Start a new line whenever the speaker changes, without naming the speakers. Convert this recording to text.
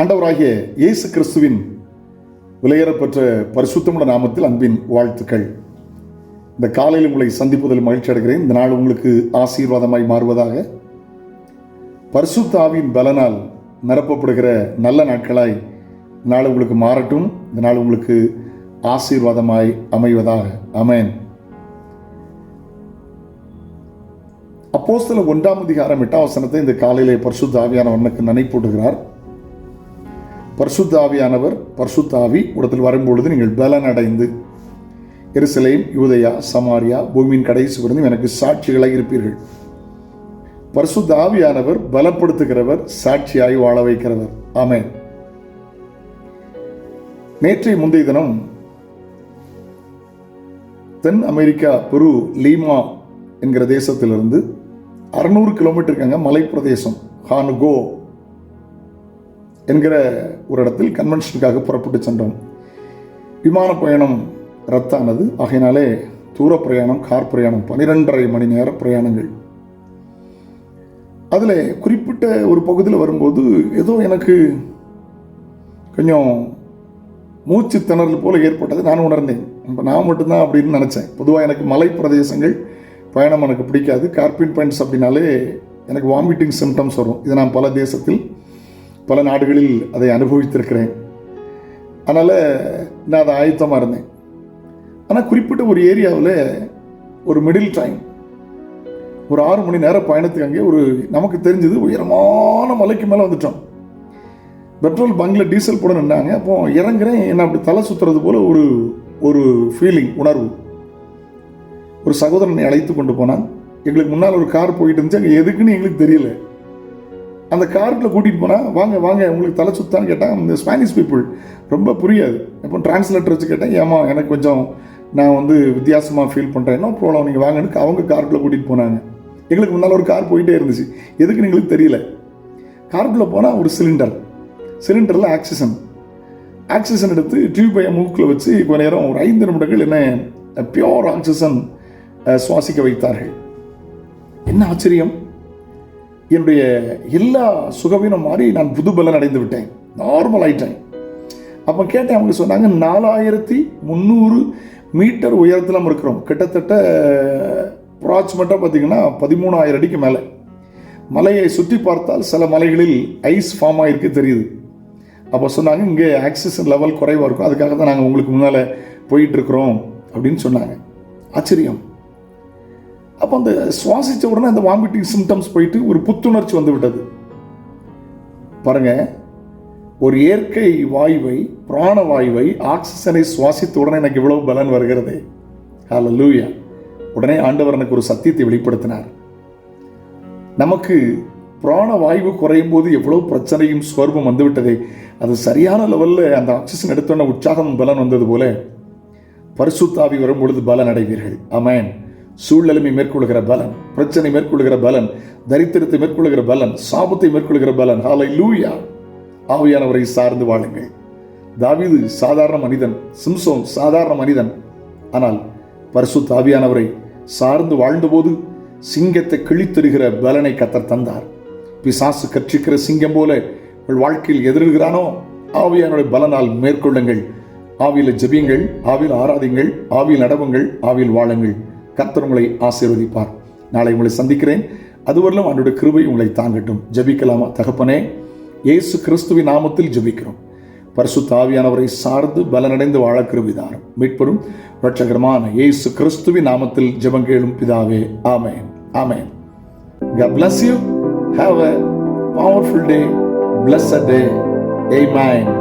ஆண்டவராகிய இயேசு கிறிஸ்துவின் விலையேறப்பெற்ற பரிசுத்தமுள்ள நாமத்தில் அன்பின் வாழ்த்துக்கள். இந்த காலையில் உங்களை சந்திப்பதில் மகிழ்ச்சி அடைகிறேன். இந்த நாள் உங்களுக்கு ஆசீர்வாதமாய் மாறுவதாக. பரிசுத்த ஆவியின் பலனால் நிரப்பப்படுகிற நல்ல நாட்களாய் இந்த நாள் உங்களுக்கு மாறட்டும். இந்த நாள் உங்களுக்கு ஆசீர்வாதமாய் அமைவதாக. அமேன் அப்போஸ்தல ஒன்றாம் அதிகாரம் எட்டாம் வசனத்தை இந்த காலையிலே பரிசுத்த ஆவியானவனுக்கு நினைப்பூட்டுகிறார். பர்சுத்தாவியானவர் ஆவியானவர் ஆவி உடத்தில் வரும்பொழுது நீங்கள் பலன் அடைந்து எருசலேம் யூதயா சமாரியா பூமியின் கடைசி வரையும் எனக்கு சாட்சிகளாக இருப்பீர்கள். பர்சுத்தாவியானவர் பலப்படுத்துகிறவர் சாட்சியாய் வாழ வைக்கிறவர். ஆமே நேற்றைய முந்தைய தினம் தென் அமெரிக்கா பெரு லீமா என்கிற தேசத்திலிருந்து அறுநூறு கிலோமீட்டருக்காங்க மலைப்பிரதேசம் ஹானுகோ. என்கிற ஒரு இடத்தில் கன்வென்ஷனுக்காக புறப்பட்டு சென்றோம். விமான பயணம் ரத்தானது. ஆகையினாலே தூர பிரயாணம் கார் பிரயாணம் பன்னிரெண்டரை மணி நேர பிரயாணங்கள். அதில் குறிப்பிட்ட ஒரு பகுதியில் வரும்போது ஏதோ எனக்கு கொஞ்சம் மூச்சு திணறல் போல் ஏற்பட்டது. நான் உணர்ந்தேன். இப்போ நான் மட்டும்தான் அப்படின்னு நினச்சேன். பொதுவாக எனக்கு மலை பிரதேசங்கள் பயணம் எனக்கு பிடிக்காது. கார்பின் பாயிண்ட்ஸ் அப்படின்னாலே எனக்கு வாமிட்டிங் சிம்டம்ஸ் வரும். இதை நான் பல தேசத்தில் பல நாடுகளில் அதை அனுபவித்திருக்கிறேன். அதனால் நான் அதை ஆயத்தமாக இருந்தேன். ஆனால் குறிப்பிட்ட ஒரு ஏரியாவில் ஒரு மிடில் டைம் ஒரு ஆறு மணி நேரம் பயணத்துக்கு அங்கே ஒரு நமக்கு தெரிஞ்சது உயரமான மலைக்கு மேலே வந்துட்டோம். பெட்ரோல் பங்கில் டீசல் போட நின்னாங்க. அப்போ இறங்குறேன். என்ன அப்படி தலை சுற்றுறது போல் ஒரு ஒரு ஃபீலிங் உணர்வு. ஒரு சகோதரனை அழைத்து கொண்டு போனான். எங்களுக்கு முன்னால் ஒரு கார் போயிட்டு இருந்துச்சு. அங்கே எதுக்குன்னு எங்களுக்கு தெரியல. அந்த காருக்குள்ள கூட்டிகிட்டு போனால் வாங்க வாங்க உங்களுக்கு தலை சுத்தான்னு கேட்டால் இந்த ஸ்பானிஷ் பீப்புள் ரொம்ப புரியாது. இப்போ டிரான்ஸ்லேட்டர் வச்சு கேட்டேன் ஏமா எனக்கு கொஞ்சம் நான் வந்து வித்தியாசமாக ஃபீல் பண்ணுறேன் என்ன ப்ராப்ளம் நீங்கள் வாங்கன்னு அவங்க காருக்குள்ளே கூட்டிகிட்டு போனாங்க. எங்களுக்கு முன்னால் ஒரு கார் போயிட்டே இருந்துச்சு. எதுக்குன்னு எங்களுக்கு தெரியல. காருக்குள்ளே போனால் ஒரு சிலிண்டர் சிலிண்டரில் ஆக்சிஜன். ஆக்சிஜன் எடுத்து டியூபை மூக்கில் வச்சு கொஞ்ச நேரம் ஒரு ஐந்து நிமிடங்கள் என்ன பியோர் ஆக்சிஜன் சுவாசிக்க வைத்தார்கள். என்ன ஆச்சரியம்? என்னுடைய எல்லா சுகவீனம் மாறி நான் புது பலன் அடைந்து விட்டேன் நார்மல் ஆயிட்டேன். அப்போ கேட்டேன் அவங்க சொன்னாங்க நாலாயிரத்தி முந்நூறு மீட்டர் உயரத்தில் நம்ம இருக்கிறோம். கிட்டத்தட்ட அப்ராக்சிமேட்டாக பார்த்தீங்கன்னா பதிமூணாயிரம் அடிக்கு மேலே. மலையை சுற்றி பார்த்தால் சில மலைகளில் ஐஸ் ஃபார்ம் ஆகிருக்கு தெரியுது. அப்போ சொன்னாங்க இங்கே ஆக்சிஜன் லெவல் குறைவாக இருக்கும். அதுக்காக தான் நாங்கள் உங்களுக்கு முன்னால் போயிட்டுருக்குறோம் அப்படின்னு சொன்னாங்க. ஆச்சரியம். அப்போ அந்த சுவாசித்த உடனே அந்த வாமிட்டிங் சிம்டம்ஸ் போயிட்டு ஒரு புத்துணர்ச்சி வந்து விட்டது பாருங்க ஒரு இயற்கை வாயுவை பிராண வாயுவை ஆக்சிஜனை சுவாசித்த உடனே எனக்கு இவ்வளவு பலன் வருகிறது? ஹலோ லூயா உடனே ஆண்டவர் எனக்கு ஒரு சத்தியத்தை வெளிப்படுத்தினார். நமக்கு பிராண வாயு குறையும் போது எவ்வளோ பிரச்சனையும் சுவர்பம் வந்துவிட்டதே? அது சரியான லெவலில் அந்த ஆக்சிஜன் எடுத்தோன்ன உற்சாகம் பலன் வந்தது போல பரிசுத்தாவி வரும் பொழுது பலன் அடைவீர்கள் அமேன் சூழ்நிலைமை மேற்கொள்கிற பலன் பிரச்சனை மேற்கொள்கிற பலன் தரித்திரத்தை மேற்கொள்கிற பலன் சாபத்தை மேற்கொள்கிற பலன். ஹாலை லூயா ஆவியானவரை சார்ந்து வாழுங்கள். தாவிது சாதாரண மனிதன் சிம்சோன் சாதாரண மனிதன். ஆனால் பரிசு தாவியானவரை சார்ந்து வாழ்ந்தபோது சிங்கத்தை கிழித்தெறிகிற பலனை கத்தர் தந்தார். பிசாசு கற்றிக்கிற சிங்கம் போல உங்கள் வாழ்க்கையில் எதிர்கிறானோ ஆவியானுடைய பலனால் மேற்கொள்ளுங்கள். ஆவியில் ஜபியுங்கள் ஆவியில் ஆராதிங்கள் ஆவியில் நடவுங்கள் ஆவியில் வாழுங்கள். கர்த்தர் உங்களை ஆசீர்வதிப்பார். நாளை உங்களை சந்திக்கிறேன். அதுவரையிலும் அவனுடைய கிருபை உங்களை தாங்கட்டும். ஜபிக்கலாமா தகப்பனே? இயேசு கிறிஸ்துவின் நாமத்தில் ஜபிக்கிறோம். பரிசு தாவியானவரை சார்ந்து பலனடைந்து வாழ கிருபிதாரம் மீட்பரும் ரட்சகரமான இயேசு கிறிஸ்துவின் நாமத்தில் ஜெபங்கேளும் பிதாவே. ஆமேன். ஆமேன். God bless you. Have a powerful day, blessed day. Amen.